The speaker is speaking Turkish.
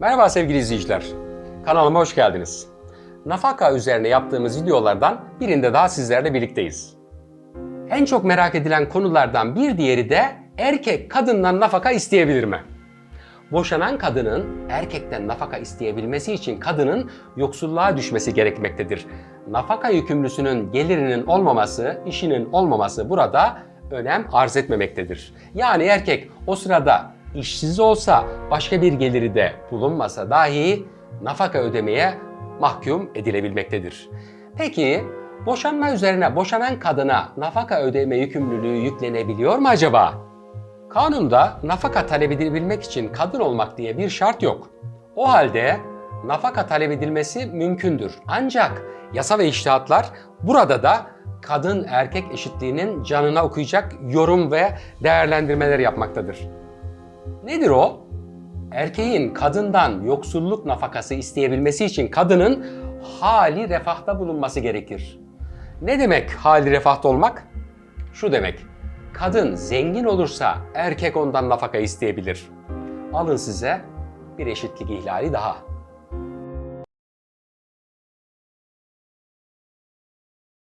Merhaba sevgili izleyiciler. Kanalıma hoş geldiniz. Nafaka üzerine yaptığımız videolardan birinde daha sizlerle birlikteyiz. En çok merak edilen konulardan bir diğeri de erkek kadından nafaka isteyebilir mi? Boşanan kadının erkekten nafaka isteyebilmesi için kadının yoksulluğa düşmesi gerekmektedir. Nafaka yükümlüsünün gelirinin olmaması, işinin olmaması burada önem arz etmemektedir. Yani erkek o sırada işsiz olsa, başka bir geliri de bulunmasa dahi nafaka ödemeye mahkum edilebilmektedir. Peki boşanma üzerine boşanan kadına nafaka ödeme yükümlülüğü yüklenebiliyor mu acaba? Kanunda nafaka talep edilebilmek için kadın olmak diye bir şart yok. O halde nafaka talep edilmesi mümkündür. Ancak yasa ve iştihatlar burada da kadın erkek eşitliğinin canına okuyacak yorum ve değerlendirmeler yapmaktadır. Nedir o? Erkeğin kadından yoksulluk nafakası isteyebilmesi için kadının hali refahta bulunması gerekir. Ne demek hali refahta olmak? Şu demek. Kadın zengin olursa erkek ondan nafaka isteyebilir. Alın size bir eşitlik ihlali daha.